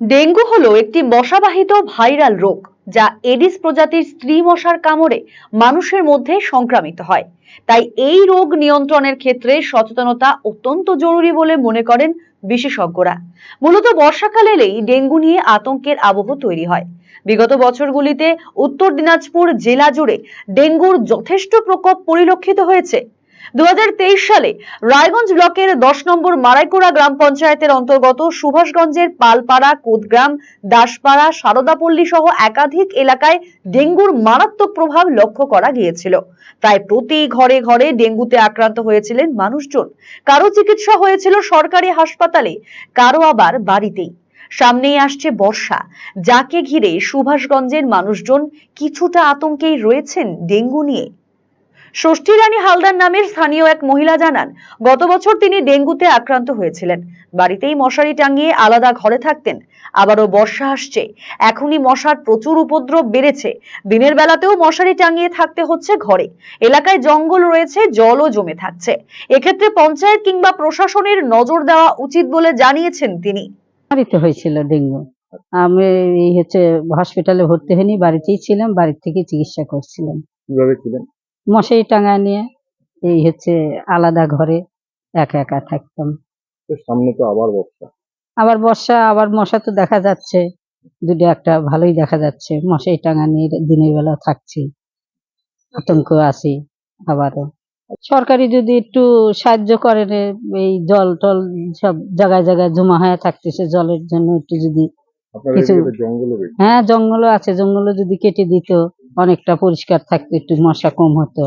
Dengue হলো একটি মশাবাহিত ভাইরাল রোগ, যা এডিস প্রজাতির স্ত্রী মশার কামড়ে মানুষের মধ্যে সংক্রামিত হয়। তাই এই রোগ নিয়ন্ত্রণের ক্ষেত্রে সচেতনতা অত্যন্ত জরুরি বলে মনে করেন বিশেষজ্ঞরা। মূলত বর্ষাকাল এলেই ডেঙ্গু নিয়ে আতঙ্কের আবহ তৈরি হয়। বিগত বছরগুলিতে উত্তর দিনাজপুর জেলা জুড়ে ডেঙ্গুর যথেষ্ট প্রকোপ পরিলক্ষিত হয়েছে। দু হাজার তেইশ সালে রায়গঞ্জ ব্লকের দশ নম্বর মারাইকুড়া গ্রাম পঞ্চায়েতের অন্তর্গত সুভাষগঞ্জের পালপাড়া, কোদগ্রাম, দাসপাড়া, সারদাপল্লী সহ একাধিক এলাকায় ডেঙ্গুর মারাত্মক প্রভাব লক্ষ্য করা গিয়েছিল। প্রায় প্রতি ঘরে ঘরে ডেঙ্গুতে আক্রান্ত হয়েছিলেন মানুষজন। কারও চিকিৎসা হয়েছিল সরকারি হাসপাতালে, কারও আবার বাড়িতেই। সামনেই আসছে বর্ষা। যাকে ঘিরে সুভাষগঞ্জের মানুষজন কিছুটা আতঙ্কেই রয়েছেন ডেঙ্গু নিয়ে। ষষ্ঠী রানী হালদার নামের স্থানীয় এক মহিলা জানান গত বছর তিনি ডেঙ্গুতে আক্রান্ত হয়েছিলেন। বাড়িতেই মশারি টাঙিয়ে আলাদা ঘরে থাকতেন। আবারও বর্ষা আসছে। এখনই মশার প্রচুর উপদ্রব বেড়েছে। দিনের বেলাতেও মশারি টাঙিয়ে থাকতে হচ্ছে ঘরে। এলাকায় জঙ্গল রয়েছে জলও জমে থাকছে। এক্ষেত্রে পঞ্চায়েত কিংবা প্রশাসনের নজর দেওয়া উচিত বলে জানিয়েছেন তিনি। বাড়িতে হয়েছিল ডেঙ্গু। আমি এই হচ্ছে হসপিটালে ভর্তি হয়নি বাড়িতেই ছিলাম বাড়ি থেকে চিকিৎসা করছিলাম। কীভাবে ছিলেন? মশারি টাঙায় নিয়ে এই হচ্ছে আলাদা ঘরে একা একা থাকতাম। সামনে তো আবার বর্ষা। আবার বর্ষা আবার মশা তো দেখা যাচ্ছে। দুটো একটা ভালোই দেখা যাচ্ছে। মশারি টাঙা নিয়ে দিনের বেলা থাকছি। আতঙ্ক আছি আবারও। সরকারি যদি একটু সাহায্য করেন এই জল টল সব জায়গায় জায়গায় জমা হয়ে থাকতেছে জলের জন্য একটু যদি কিছু- হ্যাঁ জঙ্গলও আছে। জঙ্গলও যদি কেটে দিত অনেকটা পরিষ্কার থাকতো একটু মশা কম হতো।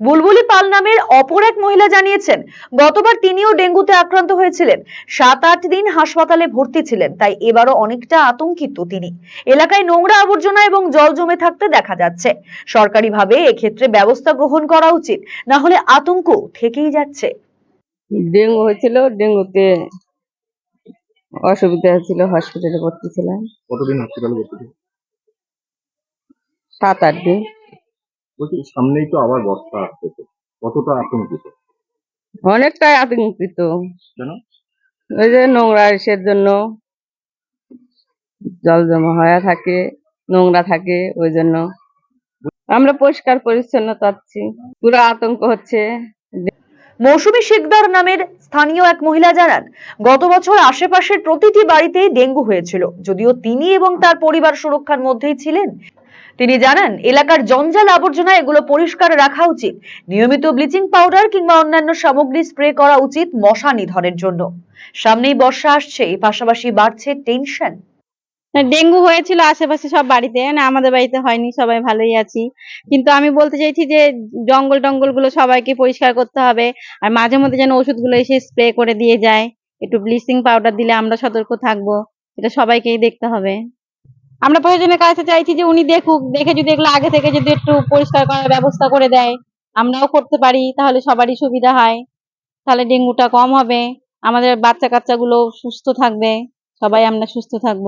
বুলবুলি পাল নামের অপর এক মহিলা জানিয়েছেন গতবার তিনিও ডেঙ্গুতে আক্রান্ত হয়েছিলেন। সাত আট দিন হাসপাতালে ভর্তি ছিলেন তাই এবারও অনেকটা আতঙ্কিত তিনি। এলাকায় নোংরা আবর্জনা এবং জল জমে থাকতে দেখা যাচ্ছে। সরকারিভাবে এক্ষেত্রে ব্যবস্থা গ্রহণ করা উচিত না হলে আতঙ্ক থেকেই যাচ্ছে। ডেঙ্গু হয়েছিল ডেঙ্গুতে অসুবিধা হয়েছিল হসপিটালে ভর্তি ছিলাম। কতদিন হসপিটালে ভর্তি ছিলেন? সাত আট দিন। বলছি সামনেই তো আবার বর্ষা আসতেছে। কতটা আতঙ্কিত? অনেকটাই আতঙ্কিত। কেন? ওই যে নোংরা ইসের জন্য জল জমা হয়ে থাকে নোংরা থাকে ওই জন্য। আমরা পরিষ্কার পরিচ্ছন্ন চাচ্ছি পুরো আতঙ্ক হচ্ছে। মৌসুমী শিকদার নামের স্থানীয় এক মহিলা জানান গত বছর আশেপাশের প্রতিটি বাড়িতেই ডেঙ্গু হয়েছিল যদিও তিনি এবং তার পরিবার সুরক্ষার মধ্যেই ছিলেন। তিনি জানান, এলাকার জঞ্জাল আবর্জনা এগুলো পরিষ্কার রাখা উচিত। নিয়মিত ব্লিচিং পাউডার কিংবা অন্যান্য সামগ্রী স্প্রে করা উচিত মশা নিধনের জন্য। সামনেই বর্ষা আসছে পাশাপাশি বাড়ছে টেনশন। ডেঙ্গু হয়েছিল আশেপাশে সব বাড়িতে, না, আমাদের বাড়িতে হয়নি, সবাই ভালোই আছি। কিন্তু আমি বলতে চাইছি যে, জঙ্গল টঙ্গলগুলো সবাইকে পরিষ্কার করতে হবে, আর মাঝে মধ্যে যেন ওষুধগুলো এসে স্প্রে করে দিয়ে যায়। একটু ব্লিচিং পাউডার দিলে আমরা সতর্ক থাকব, এটা সবাইকেই দেখতে হবে। আমরা প্রয়োজনের কাছে চাইছি যে উনি দেখুক, দেখে যদি এগুলো আগে থেকে যদি একটু পরিষ্কার করার ব্যবস্থা করে দেয়, আমরাও করতে পারি, তাহলে সবারই সুবিধা হয়। তাহলে ডেঙ্গুটা কম হবে, আমাদের বাচ্চা কাচ্চাগুলো সুস্থ থাকবে, সবাই আমরা সুস্থ থাকব।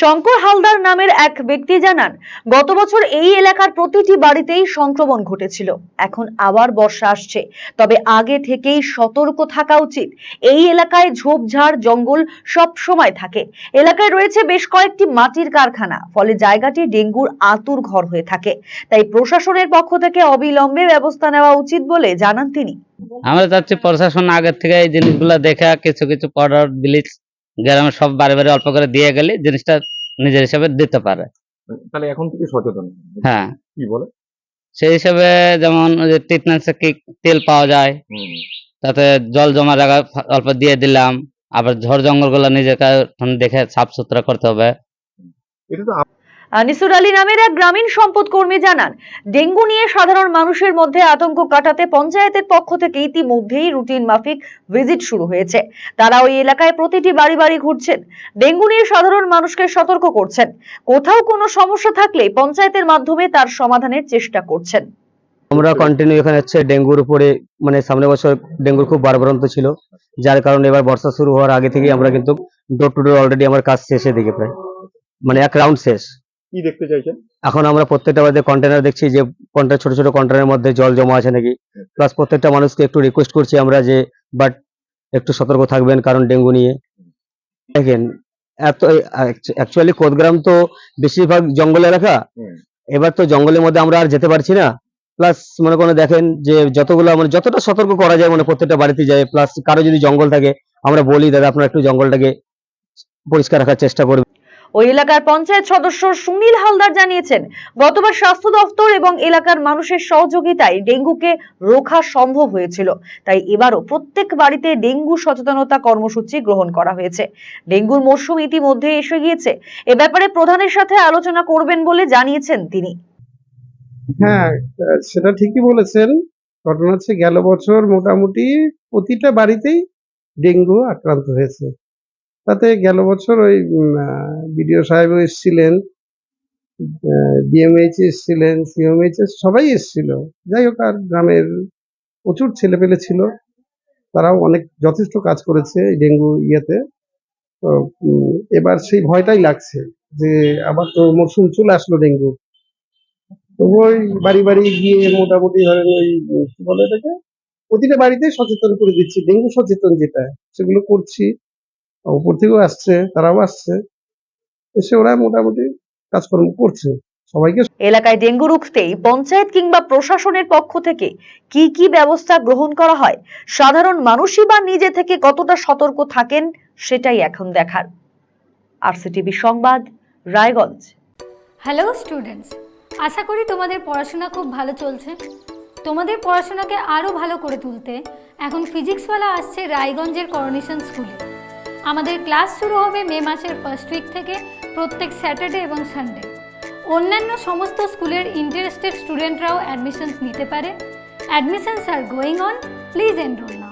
শঙ্কর হালদার নামের এক ব্যক্তি জানান, গত বছর এই এলাকার প্রতিটি বাড়িতেই সংক্রমণ ঘটেছিল। এখন আবার বর্ষা আসছে। তবে আগে থেকেই সতর্ক থাকা উচিত। এই এলাকায় ঝোপঝাড়, জঙ্গল সব সময় থাকে। এলাকায় রয়েছে বেশ কয়েকটি মাটির কারখানা, ফলে জায়গাটি ডেঙ্গুর আতুর ঘর হয়ে থাকে। তাই প্রশাসনের পক্ষ থেকে অবিলম্বে ব্যবস্থা নেওয়া উচিত বলে জানান তিনি। আমরা চাচ্ছি প্রশাসন আগের থেকে এই জিনিসগুলো দেখে কিছু কিছু পাউডার ব্লিচ গ্রামে সব বারে বারে অল্প করে দিয়ে গেলে জিনিসটা নিজের হিসাবে দিতে পারে। তাহলে এখন থেকে সচেতন। হ্যাঁ। কি বলে? সেই হিসাবে যেমন কীটনাশক তেল পাওয়া যায় তাতে জল জমা জায়গা অল্প দিয়ে দিলাম আবার ঝড় জঙ্গলগুলো নিজেকে দেখে সাফ সুতরা করতে হবে। এটা তো আনিসুর আলী নামের এক গ্রামীণ সম্পদ কর্মী জানান, ডেঙ্গু নিয়ে সাধারণ মানুষের মধ্যে আতঙ্ক কাটাতে পঞ্চায়েতের পক্ষ থেকে ইতিমধ্যেই রুটিন মাফিক ভিজিট শুরু হয়েছে। তারা ওই এলাকায় প্রতিটি বাড়ি বাড়ি ঘুরছেন। ডেঙ্গু নিয়ে সাধারণ মানুষকে সতর্ক করছেন। কোথাও কোনো সমস্যা থাকলে পঞ্চায়েতের মাধ্যমে তার সমাধানের চেষ্টা করছেন। আমরা কন্টিনিউ এখানে হচ্ছে ডেঙ্গুর উপরে মানে সামনে বছর ডেঙ্গুর খুব বারবারন্ত ছিল, যার কারণে এবার বর্ষা শুরু হওয়ার আগে থেকেই আমরা কিন্তু ডোর টু ডোর অলরেডি আমার কাজ শেষে দিকে প্রায় মানে এক রাউন্ড শেষ। কি দেখতে চাইছেন? এখন আমরা প্রত্যেকটা বাড়িতে কন্টেনার দেখছি যে কন্টেনার ছোট ছোট কন্টেনারের মধ্যে জল জমা আছে নাকি? প্লাস প্রত্যেকটা মানুষকে একটু রিকোয়েস্ট করছি আমরা যে বাট একটু সতর্ক থাকবেন কারণ ডেঙ্গু নিয়ে। দেখেন এত অ্যাকচুয়ালি কোদগ্রাম তো বেশিরভাগ জঙ্গল এলাকা। এবার তো জঙ্গলের মধ্যে আমরা আর যেতে পারছি না। প্লাস মনে করেন দেখেন যে যতগুলো মানে যতটা সতর্ক করা যায় মানে প্রত্যেকটা বাড়িতে যায়। প্লাস কারও যদি জঙ্গল থাকে আমরা বলি দাদা আপনারা একটু জঙ্গলটাকে পরিষ্কার রাখার চেষ্টা করবেন। ওই এলাকার পঞ্চায়েত সদস্য সুনীল হালদার জানিয়েছেন, গতবার স্বাস্থ্য দফতর এবং এলাকার মানুষের সহযোগিতায় ডেঙ্গুকে রোখা সম্ভব হয়েছিল। তাই এবারও প্রত্যেক বাড়িতে ডেঙ্গু সচেতনতা কর্মসূচি গ্রহণ করা হয়েছে। ডেঙ্গুর মরশুম ইতিমধ্যে এসে গিয়েছে। এ ব্যাপারে প্রধানের সাথে আলোচনা করবেন বলে জানিয়েছেন তিনি। হ্যাঁ সেটা ঠিকই বলেছেন। ঘটনা হচ্ছে গেল বছর মোটামুটি প্রতিটা বাড়িতেই ডেঙ্গু আক্রান্ত হয়েছে। তাতে গেল বছর ওই বিডিও সাহেবও এসেছিলেন বিএমএইচ এসেছিলেন সিএমএইচ সবাই এসেছিল। যাই হোক, আর গ্রামের প্রচুর ছেলেপেলে ছিল। তারাও অনেক যথেষ্ট কাজ করেছে এই ডেঙ্গু ইয়েতে। তো এবার সেই ভয়টাই লাগছে যে আবার তো মরশুম চলে আসলো ডেঙ্গু। তো ওই বাড়ি বাড়ি গিয়ে মোটামুটি ধরেন ওই, কি বলে এটাকে, প্রতিটা বাড়িতে সচেতন করে দিচ্ছি, ডেঙ্গু সচেতন যেটা, সেগুলো করছি। উপর থেকেও আসছে তারাও আসছে। এসে ওরা মোটামুটি কাজকর্ম করছে। সবাইকে এলাকায় ডেঙ্গু রুখতেই পঞ্চায়েত কিংবা প্রশাসনের পক্ষ থেকে কি কি ব্যবস্থা গ্রহণ করা হয় সাধারণ মানুষই বা নিজে থেকে কতটা সতর্ক থাকেন সেটাই এখন দেখার। আর আরসিটিভি সংবাদ রায়গঞ্জ। হ্যালো স্টুডেন্টস আশা করি তোমাদের পড়াশোনা খুব ভালো চলছে। তোমাদের পড়াশোনাকে আরও ভালো করে তুলতে এখন ফিজিক্সওয়ালা আসছে রায়গঞ্জের করোনেশন স্কুলে আমাদের ক্লাস শুরু হবে মে মাসের ফার্স্ট উইক থেকে প্রত্যেক স্যাটারডে এবং সানডে অন্যান্য সমস্ত স্কুলের ইন্টারেস্টেড স্টুডেন্টরাও অ্যাডমিশনস নিতে পারে। Admissions are going on please enroll